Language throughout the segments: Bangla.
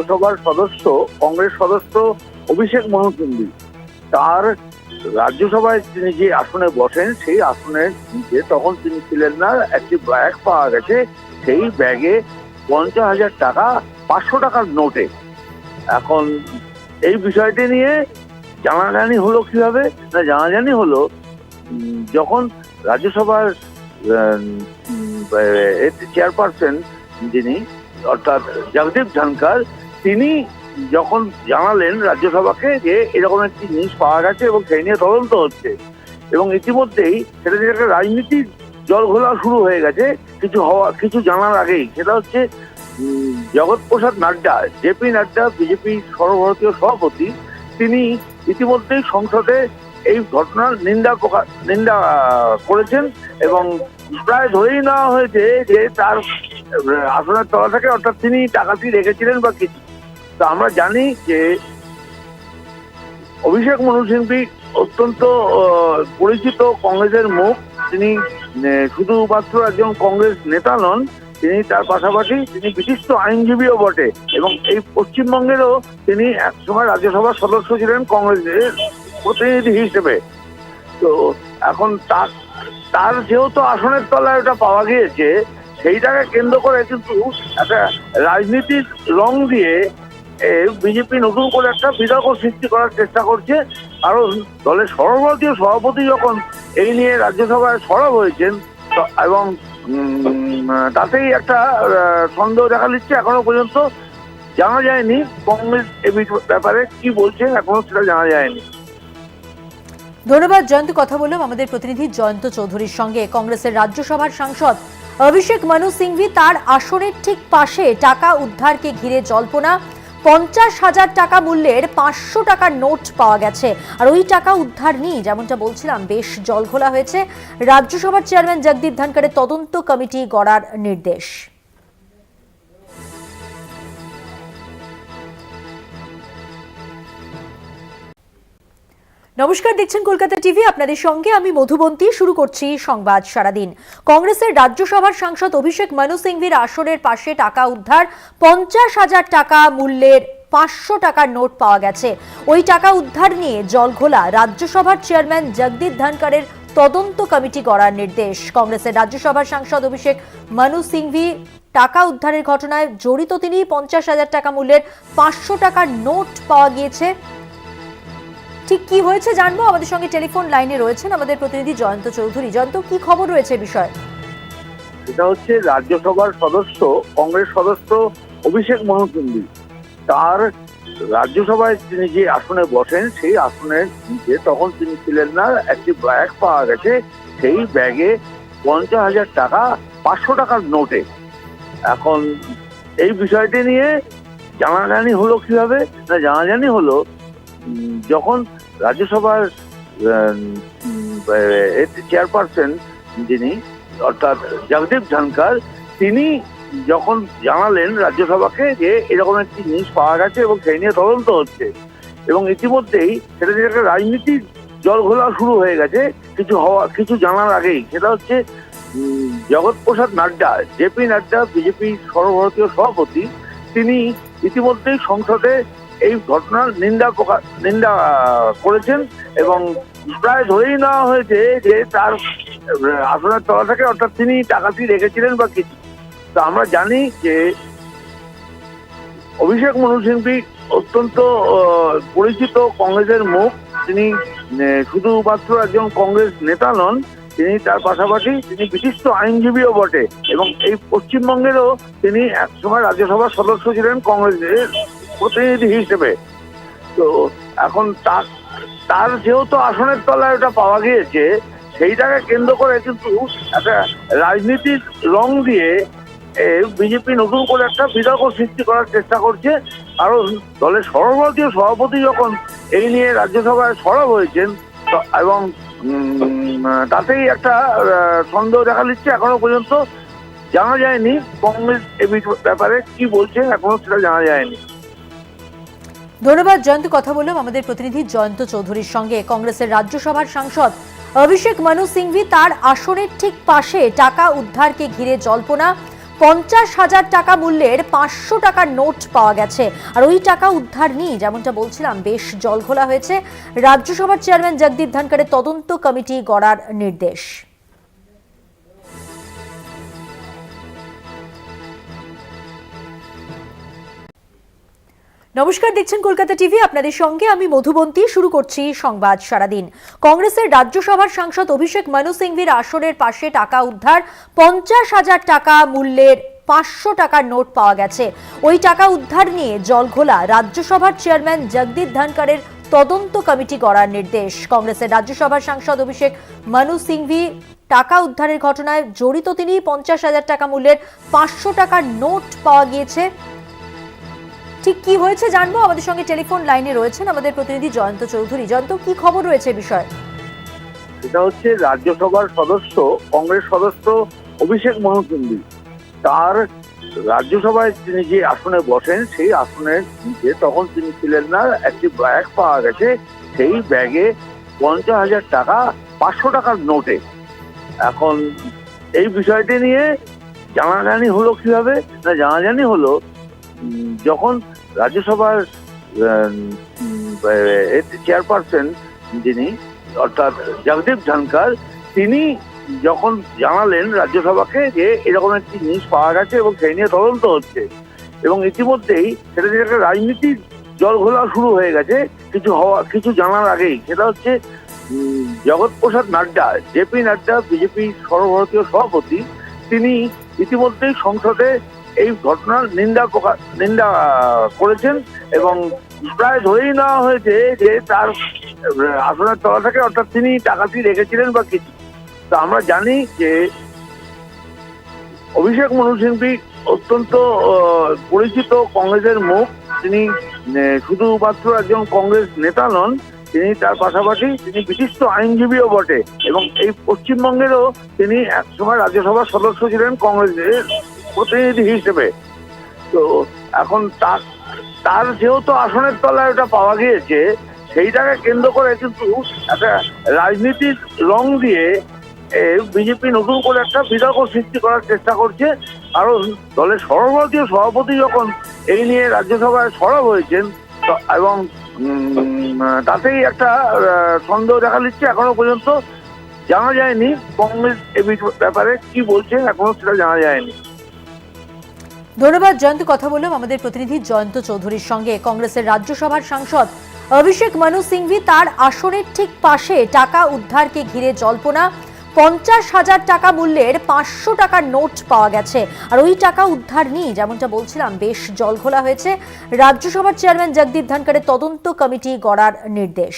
রাজ্যসভার সদস্য, কংগ্রেস সদস্য অভিষেক মনু তার রাজ্যসভায় তিনি যে আসনে বসেন, সেই আসনের নিচে তখন তিনি ছিলেন না, একটি ব্যাগ পাওয়া গেছে, সেই ব্যাগে পঞ্চাশ হাজার টাকা, পাঁচশো টাকার নোটে। এখন এই বিষয়টি নিয়ে জানাজানি হলো কীভাবে? না, জানাজানি হলো যখন রাজ্যসভার চেয়ারপারসন যিনি, অর্থাৎ জগদীপ ধনকর তিনি যখন জানালেন রাজ্যসভাকে যে এরকম একটি জিনিস পাওয়া গেছে এবং সেই নিয়ে তদন্ত হচ্ছে এবং ইতিমধ্যেই সেটা নিয়ে একটা রাজনীতির জল ঘোলা শুরু হয়ে গেছে কিছু হওয়া কিছু জানার আগেই। সেটা হচ্ছে উম, জগৎ প্রসাদ নাড্ডা জেপি নাড্ডা বিজেপি সর্বভারতীয় সভাপতি তিনি ইতিমধ্যেই সংসদে এই ঘটনার নিন্দা নিন্দা করেছেন এবং প্রায় ধরেই নেওয়া হয়েছে যে তার আসনের তলা থেকে অর্থাৎ তিনি টাকাটি রেখেছিলেন বা কিছু তো আমরা জানি যে অভিষেক মনু সিংভি অত্যন্ত পরিচিত কংগ্রেসের মুখ। তিনি শুধুমাত্র একজন কংগ্রেস নেতা নন, তিনি তার পাশাপাশি তিনি বিশিষ্ট আইনজীবীও বটে এবং এই পশ্চিমবঙ্গেরও তিনি একসময় রাজ্যসভার সদস্য ছিলেন কংগ্রেসের প্রতিনিধি হিসেবে। তো এখন তার তার যেহেতু আসনের তলায় ওটা পাওয়া গিয়েছে, সেইটাকে কেন্দ্র করে কিন্তু একটা রাজনীতির রং দিয়ে বিজেপি নতুন করে একটা বিতর্ক সৃষ্টি করার চেষ্টা করছে। কারণ দলের সর্বভারতীয় সভাপতি যখন এই নিয়ে রাজ্যসভায় সরব হয়েছেন এবং তাতেই একটা সন্দেহ দেখা দিচ্ছে এখনও পর্যন্ত। জানা যায়নি কংগ্রেস এ ব্যাপারে কি বলছেন, এখনও সেটা জানা যায়নি। ধন্যবাদ, জয়ন্ত। কথা বললাম আমাদের প্রতিনিধি জয়ন্ত চৌধুরীর সঙ্গে। কংগ্রেসের রাজ্যসভার সাংসদ অভিষেক মানু সিংভি তার আসনের ঠিক পাশে টাকা উদ্ধারকে ঘিরে জল্পনা। পঞ্চাশ হাজার টাকা মূল্যের পাঁচশো টাকার নোট পাওয়া গেছে। আর ওই টাকা উদ্ধার নিয়ে যেমনটা বলছিলাম, বেশ জলঘোলা হয়েছে। রাজ্যসভার চেয়ারম্যান জগদীপ ধনখড়ের তদন্ত কমিটি গড়ার নির্দেশ। নমস্কার, দেখছেন কলকাতা টিভি। আপনাদের সঙ্গে আমি মধুবন্তী। শুরু করছি সংবাদ সারাদিন। কংগ্রেসের রাজ্যসভার সাংসদ অভিষেক মনু সিংভির আসনের পাশে টাকা উদ্ধার, পঞ্চাশ হাজার টাকা মূল্যের পাঁচশো টাকার নোট পাওয়া গেছে। ওই টাকা উদ্ধার নিয়ে জলঘোলা রাজ্যসভার চেয়ারম্যান জগদীপ ধনকরের তদন্ত কমিটি গড়ার নির্দেশ। কংগ্রেসের রাজ্যসভার সাংসদ অভিষেক মনু সিংভি টাকা উদ্ধারের ঘটনায় জড়িত তিনি পঞ্চাশ হাজার টাকা মূল্যের পাঁচশো টাকার নোট পাওয়া গিয়েছে। ঠিক কি হয়েছে জানব? আমাদের সঙ্গে টেলিফোন লাইনে রয়েছেন আমাদের প্রতিনিধি জয়ন্ত চৌধুরী। জয়ন্ত, কি খবর রয়েছে বিষয়ে? এটা হচ্ছে রাজ্যসভার সদস্য, কংগ্রেস সদস্য অভিষেক মনু তার রাজ্যসভায় তিনি যে আসনে বসেন, সেই আসনের নিচে তখন তিনি ছিলেন না, একটি ব্যাগ পাওয়া গেছে। সেই ব্যাগে পঞ্চাশ হাজার টাকা, পাঁচশো টাকার নোটে। এখন এই বিষয়টি নিয়ে জানাজানি হলো কীভাবে? না, জানাজানি হলো যখন রাজ্যসভার চেয়ারপারসন যিনি, অর্থাৎ জগদীপ ধনকর তিনি যখন জানালেন রাজ্যসভাকে যে এরকম একটি জিনিস পাওয়া গেছে এবং সেই নিয়ে তদন্ত হচ্ছে এবং ইতিমধ্যেই সেটা নিয়ে একটা রাজনীতির জল ঘোলা শুরু হয়ে গেছে, কিছু হওয়া, কিছু জানার আগেই। সেটা হচ্ছে জগৎ প্রসাদ নাড্ডা জেপি নাড্ডা বিজেপি সর্বভারতীয় সভাপতি, তিনি ইতিমধ্যেই সংসদে এই ঘটনার নিন্দা নিন্দা করেছেন এবং প্রায় ধরেই নেওয়া হয়েছে যে তার আসনের তলা থেকে অর্থাৎ তিনি টাকাটি রেখেছিলেন বা কিছু। তো আমরা জানি যে অভিষেক মনু সিংভি অত্যন্ত পরিচিত কংগ্রেসের মুখ। তিনি শুধুমাত্র একজন কংগ্রেস নেতা নন, তিনি তার পাশাপাশি তিনি বিশিষ্ট আইনজীবীও বটে এবং এই পশ্চিমবঙ্গেরও তিনি একসময় রাজ্যসভার সদস্য ছিলেন কংগ্রেসের। প্রতিনিধি হিসেবে। তো এখন তার তার যেহেতু আসনের তলায় ওটা পাওয়া গিয়েছে, সেইটাকে কেন্দ্র করে কিন্তু একটা রাজনীতির রং দিয়ে বিজেপি নতুন করে একটা বিতর্ক সৃষ্টি করার চেষ্টা করছে। কারণ দলের সর্বভারতীয় সভাপতি যখন এই নিয়ে রাজ্যসভায় সরব হয়েছেন এবং তাতেই একটা সন্দেহ দেখা দিচ্ছে এখনও পর্যন্ত। জানা যায়নি কংগ্রেস এ ব্যাপারে কি বলছেন এখনও সেটা জানা যায়নি। ধন্যবাদ জয়ন্ত, কথা বললাম আমাদের প্রতিনিধি জয়ন্ত চৌধুরীর সঙ্গে। কংগ্রেসের রাজ্যসভার সাংসদ অভিষেক মনু সিংভি তার আসনের ঠিক পাশে টাকা উদ্ধারকে ঘিরে জল্পনা। পঞ্চাশ হাজার টাকা মূল্যের পাঁচশো টাকার নোট পাওয়া গেছে। আর ওই টাকা উদ্ধার নিয়ে যেমনটা বলছিলাম, বেশ জলঘোলা হয়েছে। রাজ্যসভার চেয়ারম্যান জগদীপ ধনকরের তদন্ত কমিটি গড়ার নির্দেশ। নমস্কার, দেখছেন কলকাতা টিভি। আপনাদের সঙ্গে আমি মধুবন্তী। শুরু করছি সংবাদ সারাদিন। কংগ্রেসের রাজ্যসভার সাংসদ অভিষেক মানু সিংভির আসনের পাশে টাকা উদ্ধার। পঞ্চাশ হাজার টাকা মূল্যের পাঁচশো টাকার নোট পাওয়া গেছে। ওই টাকা উদ্ধার নিয়ে জলঘোলা রাজ্যসভার চেয়ারম্যান জগদীপ ধনকরের তদন্ত কমিটি গড়ার নির্দেশ। কংগ্রেসের রাজ্যসভার সাংসদ অভিষেক মানু সিংভি টাকা উদ্ধারের ঘটনায় জড়িত তিনি পঞ্চাশ হাজার টাকা মূল্যের পাঁচশো টাকার নোট পাওয়া গিয়েছে। ঠিক কি হয়েছে জানব? আমাদের সঙ্গে টেলিফোন লাইনে রয়েছেন আমাদের প্রতিনিধি জয়ন্ত চৌধুরী। জয়ন্ত, কি খবর রয়েছে বিষয়ে? এটা হচ্ছে রাজ্যসভার সদস্য, কংগ্রেস সদস্য অভিষেক মনু তার রাজ্যসভায় তিনি যে আসনে বসেন, সেই আসনের নিচে তখন তিনি ছিলেন না, একটি ব্যাগ পাওয়া গেছে। সেই ব্যাগে পঞ্চাশ হাজার টাকা, পাঁচশো টাকার নোটে। এখন এই বিষয়টি নিয়ে জানাজানি হলো কীভাবে? না, জানাজানি হলো যখন রাজ্যসভার চেয়ারপারসন যিনি, অর্থাৎ জগদীপ ধনকর তিনি যখন জানালেন রাজ্যসভাকে যে এরকম একটি জিনিস পাওয়া গেছে এবং সেই নিয়ে তদন্ত হচ্ছে এবং ইতিমধ্যেই সেটা যে একটা রাজনীতির জল ঘোলা শুরু হয়ে গেছে, কিছু হওয়া, কিছু জানার আগেই। সেটা হচ্ছে জগৎ প্রসাদ নাড্ডা জেপি নাড্ডা বিজেপি সর্বভারতীয় সভাপতি, তিনি ইতিমধ্যেই সংসদে এই ঘটনার নিন্দা নিন্দা করেছেন এবং প্রায় ধরেই নেওয়া হয়েছে যে তার আসনের তলা থেকে অর্থাৎ তিনি টাকাটি রেখেছিলেন বা কিছু তো আমরা জানি যে অভিষেক মনু সিংভি অত্যন্ত পরিচিত কংগ্রেসের মুখ। তিনি শুধুমাত্র একজন কংগ্রেস নেতা নন, তিনি তার পাশাপাশি তিনি বিশিষ্ট আইনজীবীও বটে এবং এই পশ্চিমবঙ্গেরও তিনি একসময় রাজ্যসভার সদস্য ছিলেন কংগ্রেসের। প্রতিনিধি হিসেবে। তো এখন তার তার যেহেতু আসনের তলায় ওটা পাওয়া গিয়েছে, সেইটাকে কেন্দ্র করে কিন্তু একটা রাজনীতির রং দিয়ে বিজেপি নতুন করে একটা বিতর্ক সৃষ্টি করার চেষ্টা করছে। কারণ দলের সর্বভারতীয় সভাপতি যখন এই নিয়ে রাজ্যসভায় সরব হয়েছেন এবং তাতেই একটা সন্দেহ দেখা দিচ্ছে এখনও পর্যন্ত। জানা যায়নি কংগ্রেস এ ব্যাপারে কি বলছে এখনও সেটা জানা যায়নি। ধন্যবাদ, জয়ন্ত। কথা বললাম আমাদের প্রতিনিধি জয়ন্ত চৌধুরীর সঙ্গে। কংগ্রেসের রাজ্যসভার সাংসদ অভিষেক মানু সিংভি তার আসনের ঠিক পাশে টাকা উদ্ধারকে ঘিরে জল্পনা। পঞ্চাশ হাজার টাকা মূল্যের পাঁচশো টাকার নোট পাওয়া গেছে। আর ওই টাকা উদ্ধার নিয়ে যেমনটা বলছিলাম, বেশ জলঘোলা হয়েছে। রাজ্যসভার চেয়ারম্যান জগদীপ ধনকরের তদন্ত কমিটি গড়ার নির্দেশ।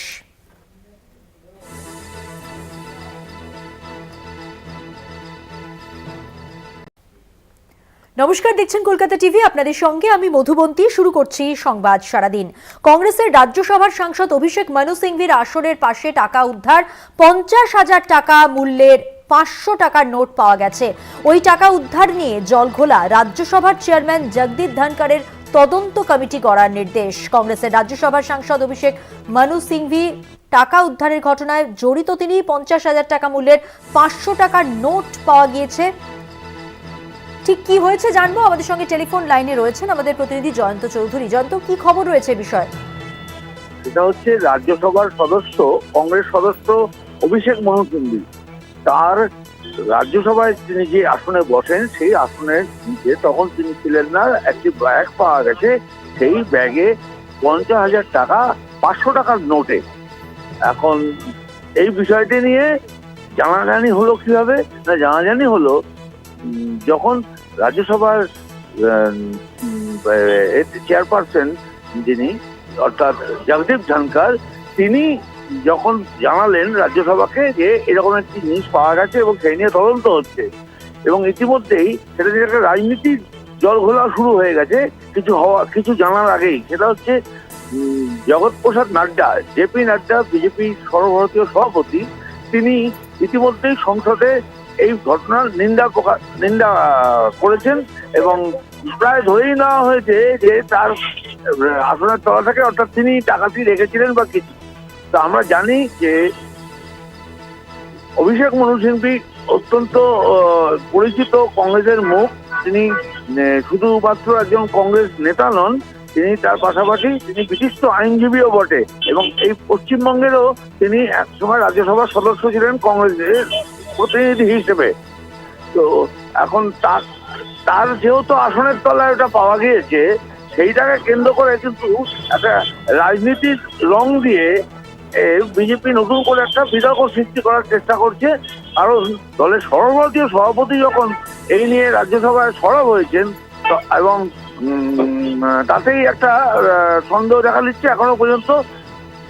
নমস্কার, দেখছেন কলকাতা টিভি। আপনাদের সঙ্গে আমি মধুবন্তী। শুরু করছি সংবাদ সারাদিন। কংগ্রেসের রাজ্যসভার সাংসদ অভিষেক মানু সিংভির আসনের পাশে টাকা উদ্ধার, পঞ্চাশ হাজার টাকা মূল্যের পাঁচশো টাকার নোট পাওয়া গেছে। ওই টাকা উদ্ধার নিয়ে জলঘোলা রাজ্যসভার চেয়ারম্যান জগদীপ ধনকরের তদন্ত কমিটি গড়ার নির্দেশ। কংগ্রেসের রাজ্যসভার সাংসদ অভিষেক মানু সিংভি টাকা উদ্ধারের ঘটনায় জড়িত তিনি পঞ্চাশ হাজার টাকা মূল্যের পাঁচশো টাকার নোট পাওয়া গিয়েছে। ঠিক কি হয়েছে জানব? আমাদের সঙ্গে টেলিফোন লাইনে রয়েছেন আমাদের প্রতিনিধি জয়ন্ত চৌধুরী। জয়ন্ত, কি খবর রয়েছে বিষয়ে? এটা হচ্ছে রাজ্যসভার সদস্য, কংগ্রেস সদস্য অভিষেক মনু তার রাজ্যসভায় তিনি যে আসনে বসেন, সেই আসনের নিচে তখন তিনি ছিলেন না, একটি ব্যাগ পাওয়া গেছে। সেই ব্যাগে পঞ্চাশ হাজার টাকা, পাঁচশো টাকার নোটে। এখন এই বিষয়টি নিয়ে জানাজানি হলো কীভাবে? না, জানাজানি হলো যখন রাজ্যসভার চেয়ারপারসন যিনি, অর্থাৎ জগদীপ ধনকর তিনি যখন জানালেন রাজ্যসভাকে যে এরকম একটি জিনিস পাওয়া গেছে এবং সেই নিয়ে তদন্ত হচ্ছে এবং ইতিমধ্যেই সেটা যে একটা রাজনীতির জল ঘোলা শুরু হয়ে গেছে, কিছু হওয়া, কিছু জানার আগেই। সেটা হচ্ছে জগৎ প্রসাদ নাড্ডা জেপি নাড্ডা বিজেপি সর্বভারতীয় সভাপতি, তিনি ইতিমধ্যেই সংসদে এই ঘটনার নিন্দা নিন্দা করেছেন এবং প্রায় ধরেই নেওয়া হয়েছে যে তার আসনের তলা থেকে অর্থাৎ তিনি টাকাটি রেখেছিলেন বা কিছু তো আমরা জানি যে অভিষেক মনু সিংভি অত্যন্ত পরিচিত কংগ্রেসের মুখ। তিনি শুধুমাত্র একজন কংগ্রেস নেতা নন, তিনি তার পাশাপাশি তিনি বিশিষ্ট আইনজীবীও বটে এবং এই পশ্চিমবঙ্গেরও তিনি একসময় রাজ্যসভার সদস্য ছিলেন কংগ্রেসের। প্রতিনিধি হিসেবে। তো এখন তার তার যেহেতু আসনের তলায় ওটা পাওয়া গিয়েছে, সেইটাকে কেন্দ্র করে কিন্তু একটা রাজনীতির রং দিয়ে বিজেপি নতুন করে একটা বিতর্ক সৃষ্টি করার চেষ্টা করছে। কারণ দলের সর্বভারতীয় সভাপতি যখন এই নিয়ে রাজ্যসভায় সরব হয়েছেন এবং তাতেই একটা সন্দেহ দেখা দিচ্ছে এখনও পর্যন্ত।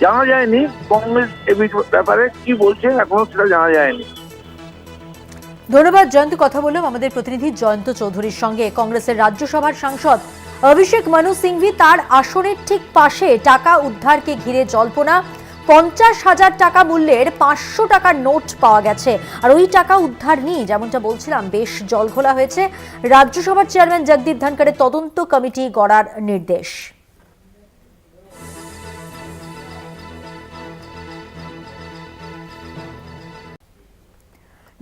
জানা যায়নি কংগ্রেস এ ব্যাপারে কি বলছে এখনও সেটা জানা যায়নি। ধন্যবাদ, জয়ন্ত। কথা বললাম আমাদের প্রতিনিধি জয়ন্ত চৌধুরীর সঙ্গে। কংগ্রেসের রাজ্যসভার সাংসদ অভিষেক মানু সিংভি তার আসনের ঠিক পাশে টাকা উদ্ধারকে ঘিরে জল্পনা। পঞ্চাশ হাজার টাকা মূল্যের পাঁচশো টাকার নোট পাওয়া গেছে। আর ওই টাকা উদ্ধার নিয়ে যেমনটা বলছিলাম, বেশ জলঘোলা হয়েছে। রাজ্যসভার চেয়ারম্যান জগদীপ ধনকরের তদন্ত কমিটি গড়ার নির্দেশ।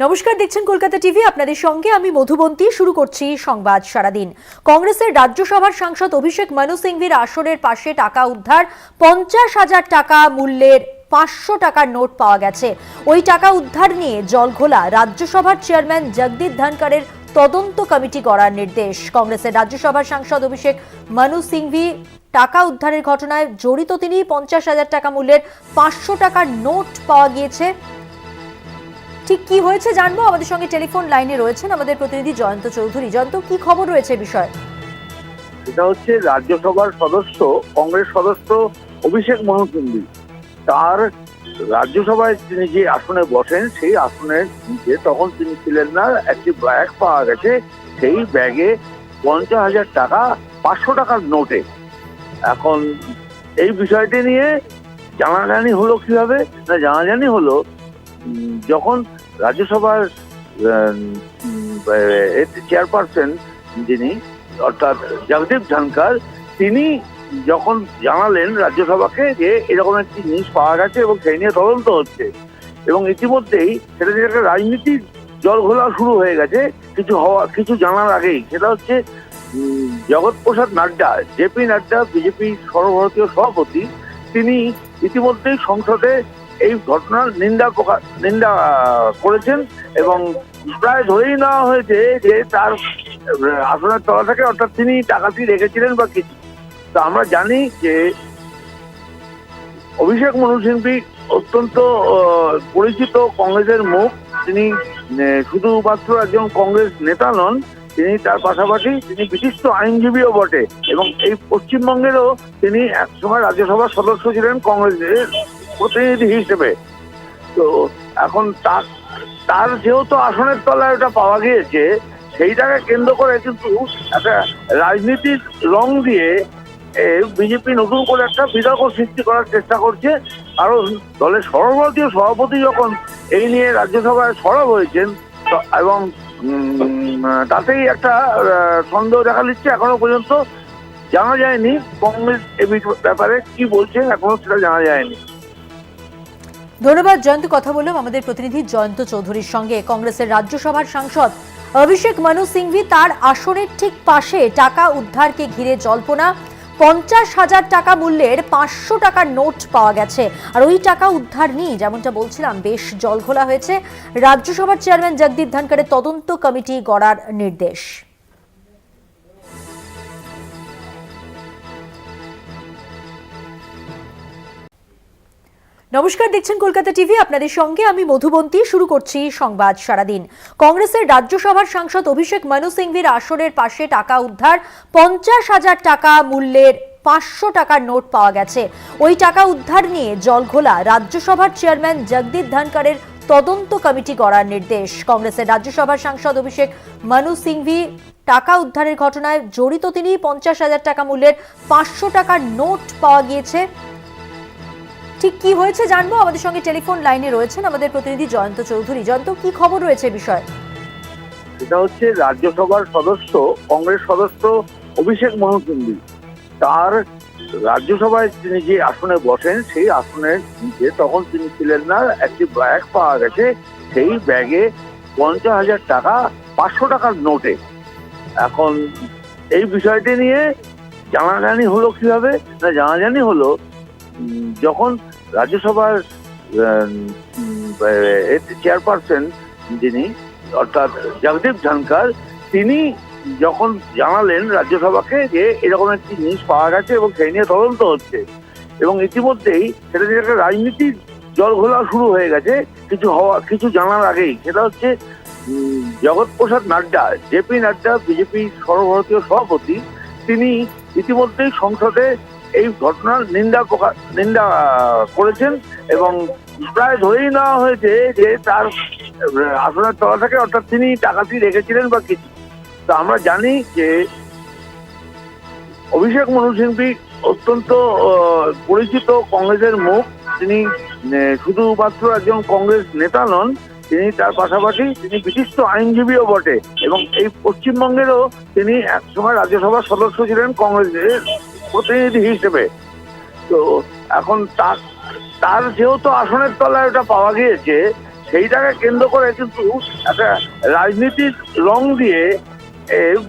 নমস্কার, দেখছেন কলকাতা টিভি। আপনাদের সঙ্গে আমি মধুবন্তী। শুরু করছি সংবাদ সারাদিন। কংগ্রেসের রাজ্যসভার সাংসদ অভিষেক মনু সিংভির আসনের পাশে টাকা উদ্ধার। পঞ্চাশ হাজার টাকা মূল্যের পাঁচশো টাকার নোট পাওয়া গেছে। ওই টাকা উদ্ধার নিয়ে জলঘোলা রাজ্যসভার চেয়ারম্যান জগদীপ ধনকরের তদন্ত কমিটি করার নির্দেশ। কংগ্রেসের রাজ্যসভার সাংসদ অভিষেক মনু সিংভি টাকা উদ্ধারের ঘটনায় জড়িত তিনি পঞ্চাশ হাজার টাকা মূল্যের পাঁচশো টাকার নোট পাওয়া গিয়েছে। ঠিক কি হয়েছে জানব? আমাদের সঙ্গে টেলিফোন লাইনে রয়েছেন আমাদের প্রতিনিধি জয়ন্ত চৌধুরী। জয়ন্ত, কি খবর রয়েছে বিষয়ে? এটা হচ্ছে রাজ্যসভার সদস্য, কংগ্রেস সদস্য অভিষেক মনু তার রাজ্যসভায় তিনি যে আসনে বসেন, সেই আসনের নিচে তখন তিনি ছিলেন না, একটি ব্যাগ পাওয়া গেছে। সেই ব্যাগে পঞ্চাশ হাজার টাকা, পাঁচশো টাকার নোটে। এখন এই বিষয়টি নিয়ে জানাজানি হলো কীভাবে? না, জানাজানি হলো যখন রাজ্যসভার চেয়ারপারসন যিনি, অর্থাৎ জগদীপ ধনকর তিনি যখন জানালেন রাজ্যসভাকে যে এরকম একটি জিনিস পাওয়া গেছে এবং সেই নিয়ে তদন্ত হচ্ছে এবং ইতিমধ্যেই সেটা নিয়ে একটা রাজনীতির জল ঘোলা শুরু হয়ে গেছে, কিছু হওয়া, কিছু জানার আগেই। সেটা হচ্ছে জগৎ প্রসাদ নাড্ডা জেপি নাড্ডা বিজেপি সর্বভারতীয় সভাপতি, তিনি ইতিমধ্যেই সংসদে এই ঘটনার নিন্দা নিন্দা করেছেন এবং প্রায় ধরেই নেওয়া হয়েছে যে তার আসনের তলা থেকে অর্থাৎ তিনি টাকাটি রেখেছিলেন বা কিছু। তো আমরা জানি যে অভিষেক মনু সিংভি অত্যন্ত পরিচিত কংগ্রেসের মুখ। তিনি শুধুমাত্র একজন কংগ্রেস নেতা নন, তিনি তার পাশাপাশি তিনি বিশিষ্ট আইনজীবীও বটে এবং এই পশ্চিমবঙ্গেরও তিনি একসময় রাজ্যসভার সদস্য ছিলেন কংগ্রেসের। প্রতিনিধি হিসেবে। তো এখন তার তার যেহেতু আসনের তলায় ওটা পাওয়া গিয়েছে, সেইটাকে কেন্দ্র করে কিন্তু একটা রাজনীতির রং দিয়ে বিজেপি নতুন করে একটা বিতর্ক সৃষ্টি করার চেষ্টা করছে। কারণ দলের সর্বভারতীয় সভাপতি যখন এই নিয়ে রাজ্যসভায় সরব হয়েছেন এবং তাতেই একটা সন্দেহ দেখা দিচ্ছে এখনও পর্যন্ত। জানা যায়নি কংগ্রেস এ ব্যাপারে কি বলছে, এখনও সেটা জানা যায়নি। ধন্যবাদ, জয়ন্ত। কথা বললাম আমাদের প্রতিনিধি জয়ন্ত চৌধুরীর সঙ্গে। কংগ্রেসের রাজ্যসভার সাংসদ অভিষেক মানু সিংভি তার আসনের ঠিক পাশে টাকা উদ্ধারকে ঘিরে জল্পনা। পঞ্চাশ হাজার টাকা মূল্যের পাঁচশো টাকার নোট পাওয়া গেছে। আর ওই টাকা উদ্ধার নিয়ে যেমনটা বলছিলাম, বেশ জলঘোলা হয়েছে। রাজ্যসভার চেয়ারম্যান জগদীপ ধনকরের তদন্ত কমিটি গড়ার নির্দেশ। নমস্কার, দেখছেন কলকাতা টিভি। আপনাদের সঙ্গে আমি মধুবন্তী শুরু করছি সংবাদ সারাদিন। কংগ্রেসের রাজ্যসভার সাংসদ অভিষেক মনু সিংভির আসনের পাশে টাকা উদ্ধার, পঞ্চাশ হাজার টাকা মূল্যের পাঁচশো টাকার নোট পাওয়া গেছে। ওই টাকা উদ্ধার নিয়ে জলঘোলা রাজ্যসভার চেয়ারম্যান জগদীপ ধনকরের তদন্ত কমিটি করার নির্দেশ। কংগ্রেসের রাজ্যসভার সাংসদ অভিষেক মনু সিংভি টাকা উদ্ধারের ঘটনায় জড়িত তিনি পঞ্চাশ হাজার টাকা মূল্যের পাঁচশো টাকার নোট পাওয়া গিয়েছে। ঠিক কি হয়েছে জানব? আমাদের সঙ্গে টেলিফোন লাইনে রয়েছেন আমাদের প্রতিনিধি জয়ন্ত চৌধুরী। জয়ন্ত, কি খবর রয়েছে বিষয়ে? এটা হচ্ছে রাজ্যসভার সদস্য, কংগ্রেস সদস্য অভিষেক মনু তার রাজ্যসভায় তিনি যে আসনে বসেন, সেই আসনের নিচে তখন তিনি ছিলেন না, একটি ব্যাগ পাওয়া গেছে। সেই ব্যাগে পঞ্চাশ হাজার টাকা, পাঁচশো টাকার নোটে। এখন এই বিষয়টি নিয়ে জানাজানি হলো কীভাবে? না, জানাজানি হলো যখন রাজ্যসভার চেয়ারপারসন যিনি, অর্থাৎ জগদীপ ধনকর তিনি যখন জানালেন রাজ্যসভাকে যে এরকম একটি জিনিস পাওয়া গেছে এবং সেই নিয়ে তদন্ত হচ্ছে এবং ইতিমধ্যেই সেটা যে একটা রাজনীতির জল ঘোলা শুরু হয়ে গেছে, কিছু হওয়া, কিছু জানার আগেই। সেটা হচ্ছে জগৎ প্রসাদ নাড্ডা জেপি নাড্ডা বিজেপি সর্বভারতীয় সভাপতি, তিনি ইতিমধ্যেই সংসদে এই ঘটনার নিন্দা নিন্দা করেছেন এবং প্রায় ধরেই নেওয়া হয়েছে যে তার আসনের তলা থেকে অর্থাৎ তিনি টাকাটি রেখেছিলেন বা কিছু। তো আমরা জানি যে অভিষেক মনু সিংভি অত্যন্ত পরিচিত কংগ্রেসের মুখ। তিনি শুধুমাত্র একজন কংগ্রেস নেতা নন, তিনি তার পাশাপাশি তিনি বিশিষ্ট আইনজীবীও বটে এবং এই পশ্চিমবঙ্গেরও তিনি একসময় রাজ্যসভার সদস্য ছিলেন কংগ্রেসের। প্রতিনিধি হিসেবে। তো এখন তার তার যেহেতু আসনের তলায় ওটা পাওয়া গিয়েছে, সেইটাকে কেন্দ্র করে কিন্তু একটা রাজনীতির রং দিয়ে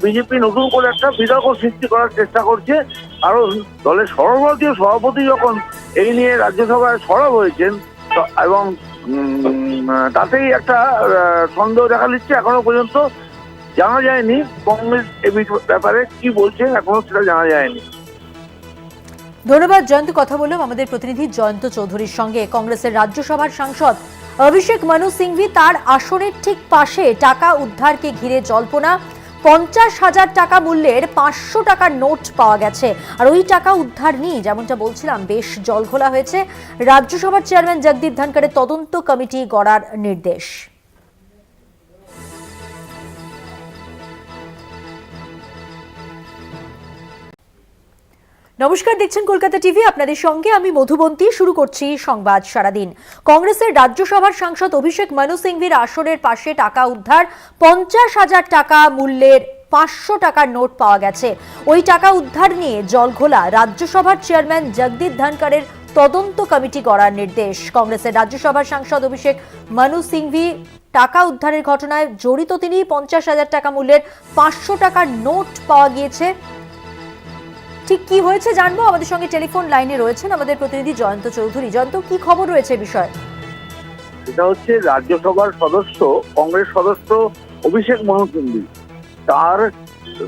বিজেপি নতুন করে একটা বিতর্ক সৃষ্টি করার চেষ্টা করছে। কারণ দলের সর্বভারতীয় সভাপতি যখন এই নিয়ে রাজ্যসভায় সরব হয়েছেন এবং তাতেই একটা সন্দেহ দেখা দিচ্ছে এখনও পর্যন্ত। জানা যায়নি কংগ্রেস এ ব্যাপারে কি বলছে এখনও সেটা জানা যায়নি। ধন্যবাদ, জয়ন্ত। কথা বললাম আমাদের প্রতিনিধি জয়ন্ত চৌধুরীর সঙ্গে। কংগ্রেসের রাজ্যসভার সাংসদ অভিষেক মানু সিংভি তার আসনের ঠিক পাশে টাকা উদ্ধারকে ঘিরে জল্পনা। পঞ্চাশ হাজার টাকা মূল্যের পাঁচশো টাকার নোট পাওয়া গেছে। আর ওই টাকা উদ্ধার নিয়ে যেমনটা বলছিলাম, বেশ জলঘোলা হয়েছে। রাজ্যসভার চেয়ারম্যান জগদীপ ধনকরের তদন্ত কমিটি গড়ার নির্দেশ। নমস্কার, দেখছেন কলকাতা টিভি। আপনাদের সঙ্গে আমি মধুবন্তী। শুরু করছি সংবাদ সারাদিন। কংগ্রেসের রাজ্যসভার সাংসদ অভিষেক মনু সিংভির আসনের পাশে টাকা উদ্ধার। পঞ্চাশ হাজার টাকা মূল্যের পাঁচশো টাকার নোট পাওয়া গেছে। ওই টাকা উদ্ধার নিয়ে জলঘোলা রাজ্যসভার চেয়ারম্যান জগদীপ ধনকরের তদন্ত কমিটি গড়ার নির্দেশ। কংগ্রেসের রাজ্যসভার সাংসদ অভিষেক মনু সিংভি টাকা উদ্ধারের ঘটনায় জড়িত তিনি পঞ্চাশ হাজার টাকা মূল্যের পাঁচশো টাকার নোট পাওয়া গিয়েছে। ঠিক কি হয়েছে জানব? আমাদের সঙ্গে টেলিফোন লাইনে রয়েছেন আমাদের প্রতিনিধি জয়ন্ত চৌধুরী। জয়ন্ত, কি খবর রয়েছে বিষয়ে? সেটা হচ্ছে রাজ্যসভার সদস্য, কংগ্রেস সদস্য অভিষেক সিংভি তার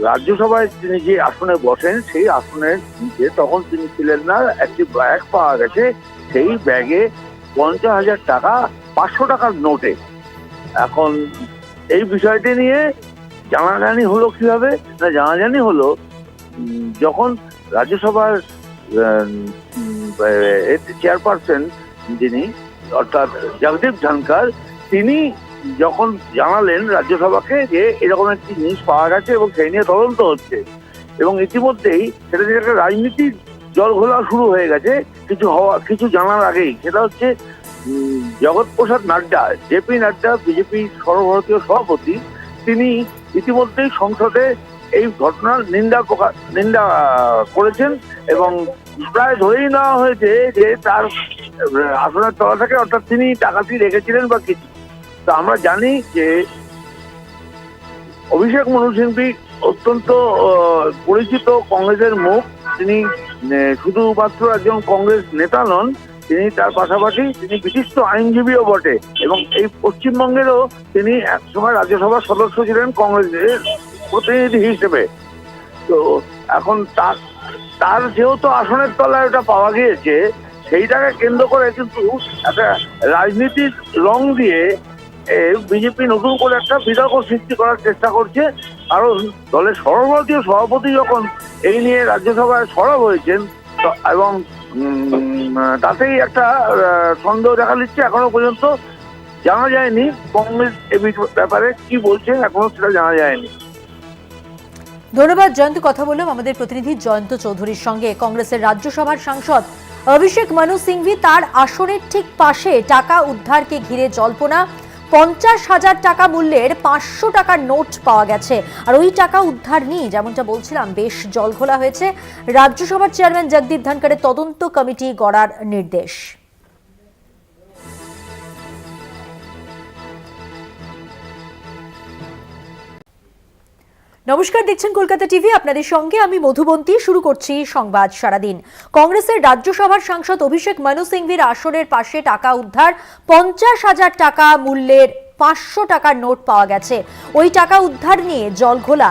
রাজ্যসভায় তিনি যে আসনে বসেন, সেই আসনের নিচে তখন তিনি ছিলেন না, একটি ব্যাগ পাওয়া গেছে। সেই ব্যাগে পঞ্চাশ হাজার টাকা, পাঁচশো টাকার নোটে। এখন এই বিষয়টি নিয়ে জানাজানি হলো কীভাবে? না, জানাজানি হলো যখন রাজ্যসভার চেয়ারপারসন যিনি, অর্থাৎ জগদীপ ধনকর তিনি যখন জানালেন রাজ্যসভাকে যে এরকম একটি জিনিস পাওয়া গেছে এবং সেই নিয়ে তদন্ত হচ্ছে এবং ইতিমধ্যেই সেটা যে একটা রাজনীতির জল ঘোলা শুরু হয়ে গেছে কিছু হওয়া, কিছু জানার আগেই। সেটা হচ্ছে জগৎ প্রসাদ নাড্ডা জেপি নাড্ডা বিজেপি সর্বভারতীয় সভাপতি, তিনি ইতিমধ্যেই সংসদে এই ঘটনার নিন্দা নিন্দা করেছেন এবং প্রায় ধরেই নেওয়া হয়েছে যে তার আসনের তলা থেকে অর্থাৎ তিনি টাকাটি রেখেছিলেন বা কিছু। তো আমরা জানি যে অভিষেক মনু সিংভি অত্যন্ত পরিচিত কংগ্রেসের মুখ। তিনি শুধুমাত্র একজন কংগ্রেস নেতা নন, তিনি তার পাশাপাশি তিনি বিশিষ্ট আইনজীবীও বটে এবং এই পশ্চিমবঙ্গেরও তিনি একসময় রাজ্যসভার সদস্য ছিলেন কংগ্রেসের। প্রতিনিধি হিসেবে। তো এখন তার তার যেহেতু আসনের তলায় ওটা পাওয়া গিয়েছে, সেইটাকে কেন্দ্র করে কিন্তু একটা রাজনীতির রং দিয়ে বিজেপি নতুন করে একটা বিতর্ক সৃষ্টি করার চেষ্টা করছে। কারণ দলের সর্বভারতীয় সভাপতি যখন এই নিয়ে রাজ্যসভায় সরব হয়েছেন এবং তাতেই একটা সন্দেহ দেখা দিচ্ছে। এখনও পর্যন্ত জানা যায়নি কংগ্রেস এ ব্যাপারে কি বলছে, এখনও সেটা জানা যায়নি। ধন্যবাদ, জয়ন্ত। কথা বললাম আমাদের প্রতিনিধি জয়ন্ত চৌধুরীর সঙ্গে। কংগ্রেসের রাজ্যসভার সাংসদ অভিষেক মনু সিংভি, তার আসনের ঠিক পাশে টাকা উদ্ধারকে ঘিরে জল্পনা। পঞ্চাশ হাজার টাকা মূল্যের পাঁচশো টাকার নোট পাওয়া গেছে। আর ওই টাকা উদ্ধার নিয়ে যেমনটা বলছিলাম, বেশ জলঘোলা হয়েছে। রাজ্যসভার চেয়ারম্যান জগদীপ ধনকরের তদন্ত কমিটি গড়ার নির্দেশ। নমস্কার, দেখছেন কলকাতা টিভি। আপনাদের সঙ্গে আমি মধুবন্তী। শুরু করছি সংবাদ সারাদিন। কংগ্রেসের রাজ্যসভার সাংসদ অভিষেক মানু সিংভির আসনের পাশে টাকা উদ্ধার, পঞ্চাশ হাজার টাকা মূল্যের পাঁচশো টাকার নোট পাওয়া গেছে। ওই টাকা উদ্ধার নিয়ে জলঘোলা